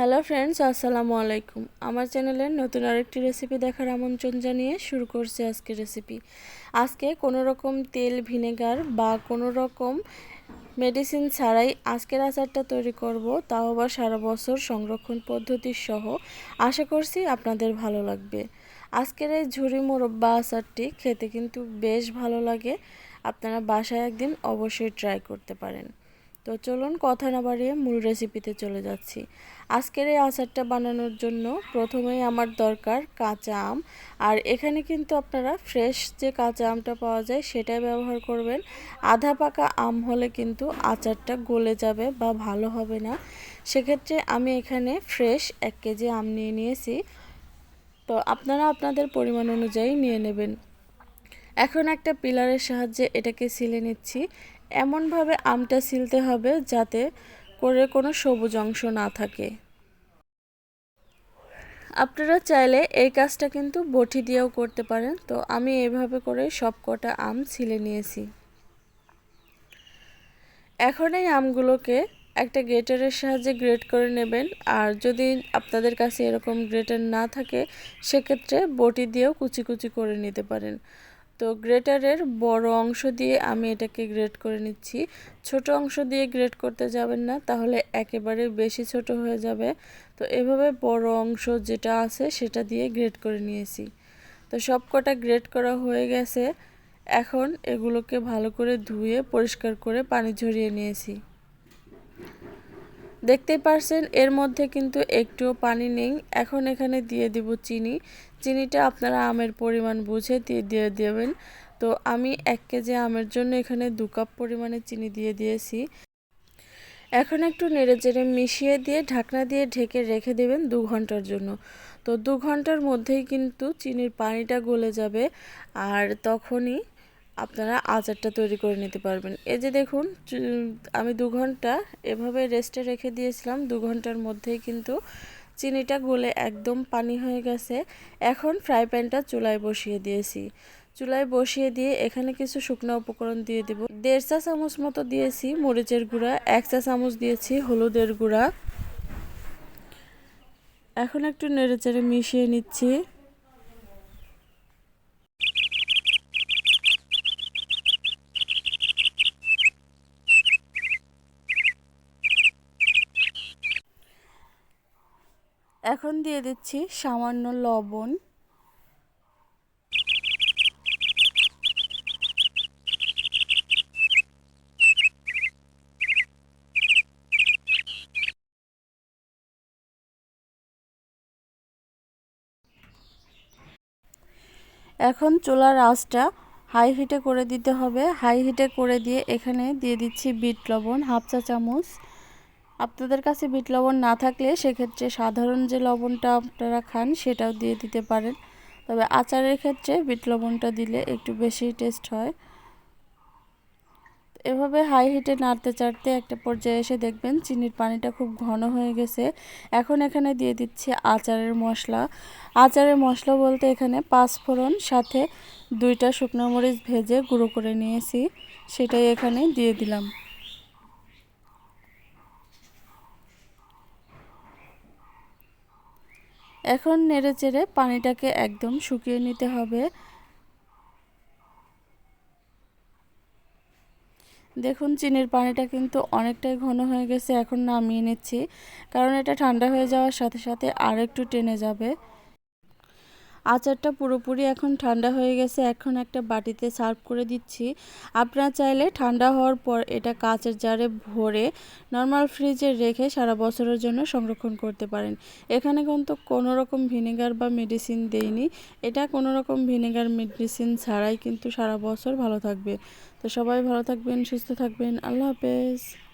Hello friends আসসালামু আলাইকুম। আমার চ্যানেলের নতুন আরেকটি রেসিপি দেখার আমন্ত্রণ জানিয়ে শুরু করছি আজকে রেসিপি আজকে কোনো রকম তেল ভিনেগার বা কোনো রকম মেডিসিন ছাড়াই আজকের আচারটা তৈরি করব, তাও আবার সারা বছর সংরক্ষণ পদ্ধতির সহ। আশা করছি আপনাদের ভালো লাগবে। আজকের এই ঝুরি মোরব্বা আচারটি খেতে কিন্তু বেশ ভালো লাগে। আপনারা বাসায় একদিন অবশ্যই ট্রাই করতে পারেন। তো চলুন কথা না বাড়িয়ে মূল রেসিপিতে চলে যাচ্ছি। আজকের এই আচারটা বানানোর জন্য প্রথমেই আমার দরকার কাঁচা আম। আর এখানে কিন্তু আপনারা ফ্রেশ যে কাঁচা আমটা পাওয়া যায় সেটাই ব্যবহার করবেন। আধা পাকা আম হলে কিন্তু আচারটা গলে যাবে বা ভালো হবে না। সেক্ষেত্রে আমি এখানে ফ্রেশ এক কেজি আম নিয়ে নিয়েছি। তো আপনারা আপনাদের পরিমাণ অনুযায়ী নিয়ে নেবেন। এখন একটা পিলারের সাহায্যে এটাকে সিলে নিচ্ছি। এমনভাবে আমটা সিলতে হবে যাতে করে কোনো সবুজ অংশ না থাকে। আপনারা চাইলে এই কাজটা কিন্তু বটি দিয়েও করতে পারেন। তো আমি এইভাবে করে সব কটা আম ছিলে নিয়েছি। এখন এই আমগুলোকে একটা গ্রেটারের সাহায্যে গ্রেট করে নেবেন। আর যদি আপনাদের কাছে এরকম গ্রেটার না থাকে, সেক্ষেত্রে বটি দিয়েও কুচি কুচি করে নিতে পারেন। তো গ্রেটারের বড় অংশ দিয়ে আমি এটাকে গ্রেট করে নিচ্ছি। ছোট অংশ দিয়ে গ্রেট করতে যাবেন না, তাহলে একেবারে বেশি ছোট হয়ে যাবে। তো এভাবে বড় অংশ যেটা আছে সেটা দিয়ে গ্রেট করে নিয়েছি। তো সব কটা গ্রেট করা হয়ে গেছে। এখন এগুলোকে ভালো করে ধুয়ে পরিষ্কার করে পানি ঝরিয়ে নিয়েছি। দেখতেই পারছেন, এর মধ্যে কিন্তু একটুও পানি নেই। এখন এখানে দিয়ে দিব চিনি। চিনিটা আপনারা আমের পরিমাণ বুঝে দিয়ে দিয়ে দেবেন। তো আমি এক কেজি আমের জন্য এখানে দু কাপ পরিমাণে চিনি দিয়ে দিয়েছি। এখন একটু নেড়ে চেড়ে মিশিয়ে দিয়ে ঢাকনা দিয়ে ঢেকে রেখে দেবেন দু ঘণ্টার জন্য। তো দু ঘণ্টার মধ্যেই কিন্তু চিনির পানিটা গলে যাবে। আর তখনই আপনারা আচারটা তৈরি করে নিতে পারবেন। এই যে দেখুন আমি দু ঘণ্টা এভাবে রেস্টে রেখে দিয়েছিলাম। দু ঘণ্টার মধ্যেই কিন্তু চিনিটা গলে একদম পানি হয়ে গেছে। এখন ফ্রাই প্যানটা চুলায় বসিয়ে দিয়েছি। চুলায় বসিয়ে দিয়ে এখানে কিছু শুকনো উপকরণ দিয়ে দেব। দেড় চা চামচ মতো দিয়েছি মরিচের গুঁড়া, এক চা চামচ দিয়েছি হলুদের গুঁড়া। এখন একটু নেড়েচেড়ে মিশিয়ে নিচ্ছি। এখন দিয়ে দিচ্ছি সামান্য লবণ। এখন চুলার আঁচটা হাই হিটে করে দিতে হবে। হাই হিটে করে দিয়ে এখানে দিয়ে দিচ্ছি বিট লবণ, হাফ চা চামচ। আপনাদের কাছে বিট লবণ না থাকলে সেক্ষেত্রে সাধারণ যে লবণটা আপনারা খান সেটাও দিয়ে দিতে পারেন। তবে আচারের ক্ষেত্রে বিট লবণটা দিলে একটু বেশি টেস্ট হয়। এভাবে হাই হিটে নাড়তে চাড়তে একটা পর্যায়ে এসে দেখবেন চিনির পানিটা খুব ঘন হয়ে গেছে। এখন এখানে দিয়ে দিচ্ছি আচারের মশলা। আচারের মশলা বলতে এখানে পাঁচ ফোড়ন সাথে দুইটা শুকনো মরিচ ভেজে গুঁড়ো করে নিয়েছি। সেটাই এখানে দিয়ে দিলাম। এখন নেড়ে চেড়ে পানিটাকে একদম শুকিয়ে নিতে হবে। দেখুন, চিনির পানিটা কিন্তু অনেকটাই ঘন হয়ে গেছে, এখন নামিয়ে নিচ্ছি। কারণ এটা ঠান্ডা হয়ে যাওয়ার সাথে সাথে আর একটু টেনে যাবে। আচারটা পুরোপুরি এখন ঠান্ডা হয়ে গেছে। এখন একটা বাটিতে সার্ভ করে দিচ্ছি। আপনারা চাইলে ঠান্ডা হওয়ার পর এটা কাঁচের জারে ভরে নর্মাল ফ্রিজে রেখে সারা বছরের জন্য সংরক্ষণ করতে পারেন। এখানে কিন্তু কোনো রকম ভিনেগার বা মেডিসিন দেইনি। এটা কোনো রকম ভিনেগার, মেডিসিন ছাড়াই কিন্তু সারা বছর ভালো থাকবে। তো সবাই ভালো থাকবেন, সুস্থ থাকবেন। আল্লাহ হাফেজ।